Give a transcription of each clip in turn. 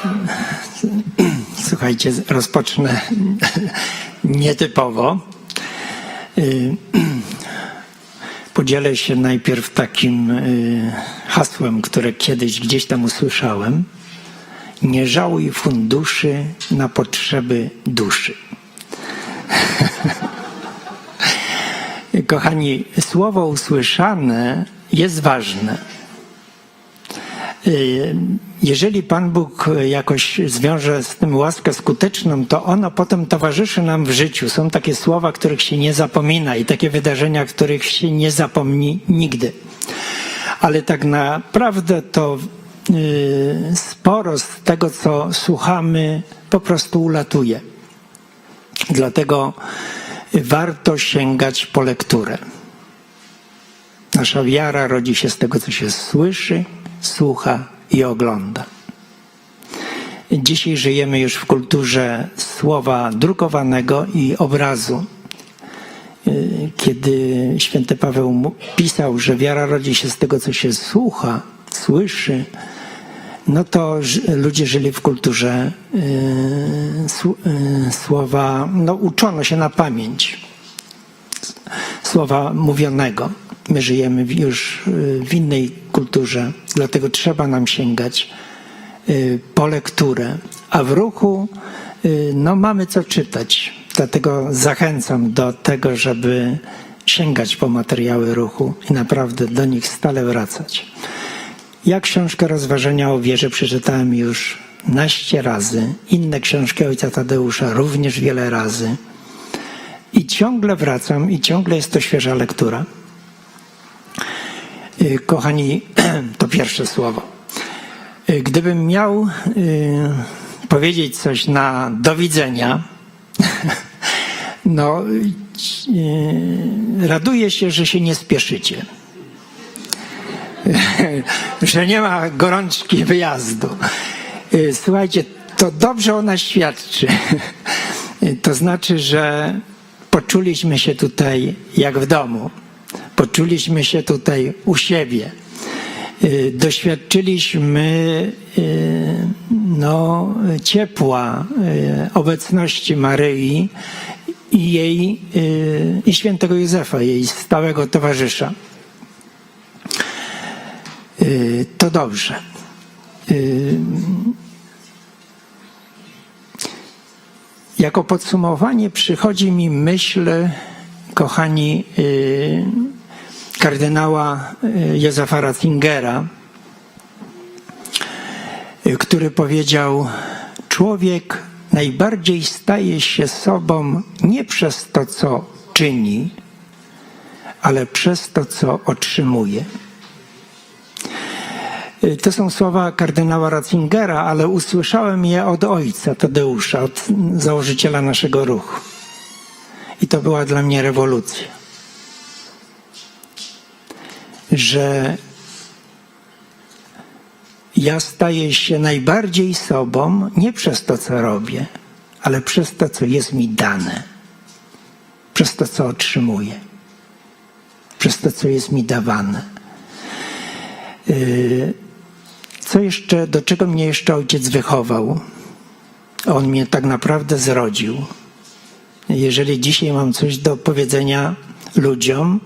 Słuchajcie, rozpocznę nietypowo. Y, Podzielę się najpierw takim y, hasłem, które kiedyś gdzieś tam usłyszałem. Nie żałuj funduszy na potrzeby duszy. Kochani, słowo usłyszane jest ważne. Y, Jeżeli Pan Bóg jakoś zwiąże z tym łaskę skuteczną, to ono potem towarzyszy nam w życiu. Są takie słowa, których się nie zapomina i takie wydarzenia, których się nie zapomni nigdy. Ale tak naprawdę to y, sporo z tego, co słuchamy, po prostu ulatuje. Dlatego warto sięgać po lekturę. Nasza wiara rodzi się z tego, co się słyszy, słucha i ogląda. Dzisiaj żyjemy już w kulturze słowa drukowanego i obrazu. Y, Kiedy święty Paweł pisał, że wiara rodzi się z tego, co się słucha, słyszy, no to ludzie żyli w kulturze y, y, słowa, no uczono się na pamięć słowa mówionego. My żyjemy już y, w innej kulturze, dlatego trzeba nam sięgać y, po lekturę. A w ruchu y, no, mamy co czytać. Dlatego zachęcam do tego, żeby sięgać po materiały ruchu i naprawdę do nich stale wracać. Ja książkę rozważenia o wierze przeczytałem już naście razy. Inne książki ojca Tadeusza również wiele razy. I ciągle wracam i ciągle jest to świeża lektura. Y, Kochani, to pierwsze słowo. Y, Gdybym miał y, powiedzieć coś na do widzenia, no, raduję się, że się nie spieszycie. że nie ma gorączki wyjazdu. Słuchajcie, to dobrze ona świadczy. To znaczy, że poczuliśmy się tutaj jak w domu. Poczuliśmy się tutaj u siebie. Y, Doświadczyliśmy y, no, ciepła y, obecności Maryi i jej i świętego Józefa, jej stałego towarzysza. To dobrze. Jako podsumowanie przychodzi mi myśl, kochani, kardynała y, Józefa Ratzingera, y, który powiedział: Człowiek najbardziej staje się sobą nie przez to, co czyni, ale przez to, co otrzymuje. Y, To są słowa kardynała Ratzingera, ale usłyszałem je od ojca Tadeusza, od założyciela naszego ruchu. I to była dla mnie rewolucja. Że ja staję się najbardziej sobą nie przez to, co robię, ale przez to, co jest mi dane, przez to, co otrzymuję, przez to, co jest mi dawane. Y, Co jeszcze, do czego mnie jeszcze ojciec wychował? On mnie tak naprawdę zrodził. Jeżeli dzisiaj mam coś do powiedzenia ludziom,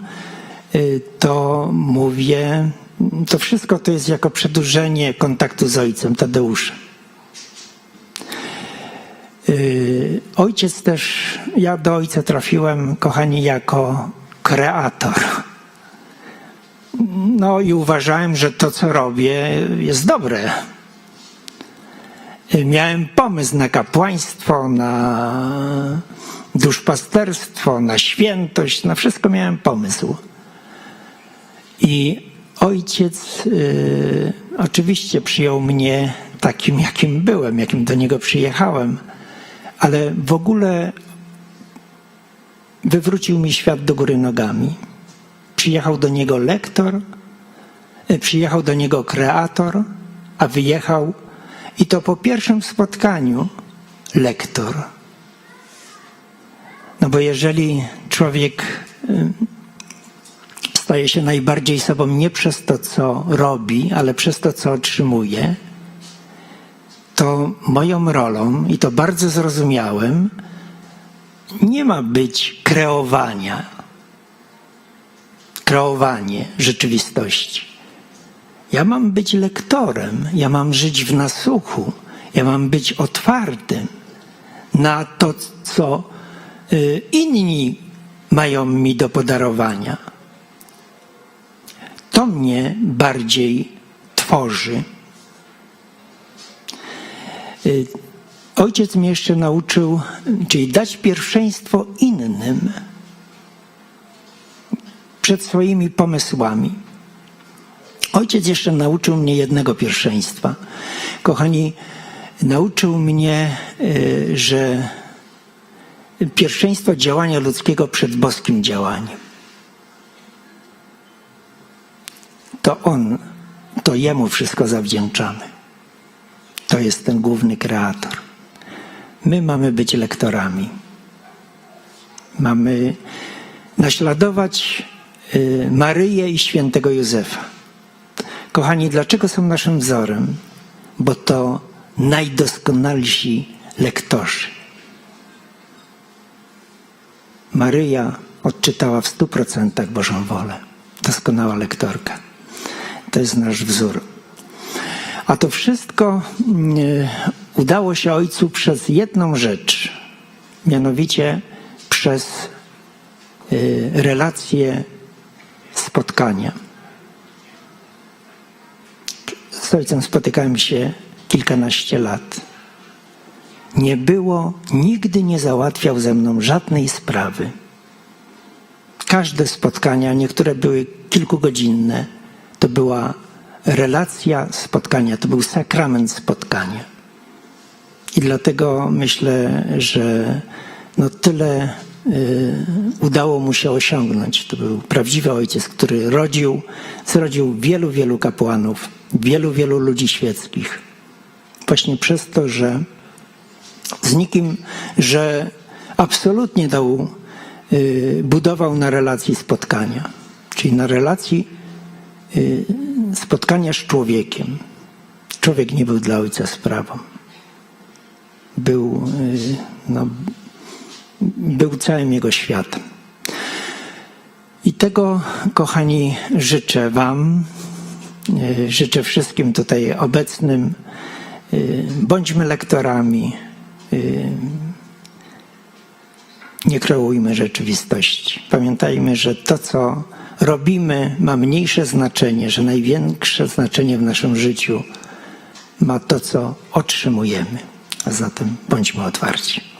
y, mówię, to wszystko to jest jako przedłużenie kontaktu z ojcem Tadeuszem. Y, Ojciec też, ja do ojca trafiłem, kochani, jako kreator. No i uważałem, że to, co robię, jest dobre. Miałem pomysł na kapłaństwo, na duszpasterstwo, na świętość, na wszystko miałem pomysł. I ojciec y, oczywiście przyjął mnie takim, jakim byłem, jakim do niego przyjechałem, ale w ogóle wywrócił mi świat do góry nogami przyjechał do niego lektor, y, przyjechał do niego kreator, a wyjechał i to po pierwszym spotkaniu lektor. No bo jeżeli człowiek y, staje się najbardziej sobą nie przez to, co robi, ale przez to, co otrzymuje, to moją rolą, i to bardzo zrozumiałem, nie ma być kreowania, kreowanie rzeczywistości. Ja mam być lektorem, ja mam żyć w nasłuchu, ja mam być otwartym na to, co y, inni mają mi do podarowania. To mnie bardziej tworzy. Y, Ojciec mnie jeszcze nauczył, czyli dać pierwszeństwo innym przed swoimi pomysłami. Ojciec jeszcze nauczył mnie jednego pierwszeństwa. Kochani, nauczył mnie, y, że pierwszeństwo działania ludzkiego przed boskim działaniem. To On, to Jemu wszystko zawdzięczamy. To jest ten główny kreator. My mamy być lektorami. Mamy naśladować y, Maryję i świętego Józefa. Kochani, dlaczego są naszym wzorem? Bo to najdoskonalsi lektorzy. Maryja odczytała w stu procentach Bożą wolę. Doskonała lektorka. To jest nasz wzór. A to wszystko y, udało się Ojcu przez jedną rzecz, mianowicie przez y, relacje spotkania. Z Ojcem spotykałem się kilkanaście lat. Nie było, nigdy nie załatwiał ze mną żadnej sprawy. Każde spotkania, niektóre były kilkugodzinne, to była relacja spotkania, to był sakrament spotkania. I dlatego myślę, że no tyle y, udało mu się osiągnąć. To był prawdziwy ojciec, który rodził, zrodził wielu, wielu kapłanów, wielu, wielu ludzi świeckich. Właśnie przez to, że z nikim, że absolutnie dał, y, budował na relacji spotkania, czyli na relacji spotkania z człowiekiem. Człowiek nie był dla ojca sprawą. Był, y, no, był całym jego światem. I tego, kochani, życzę Wam, y, życzę wszystkim tutaj obecnym. Y, Bądźmy lektorami. Nie kreujmy rzeczywistości. Pamiętajmy, że to, co robimy, ma mniejsze znaczenie, że największe znaczenie w naszym życiu ma to, co otrzymujemy. A zatem bądźmy otwarci.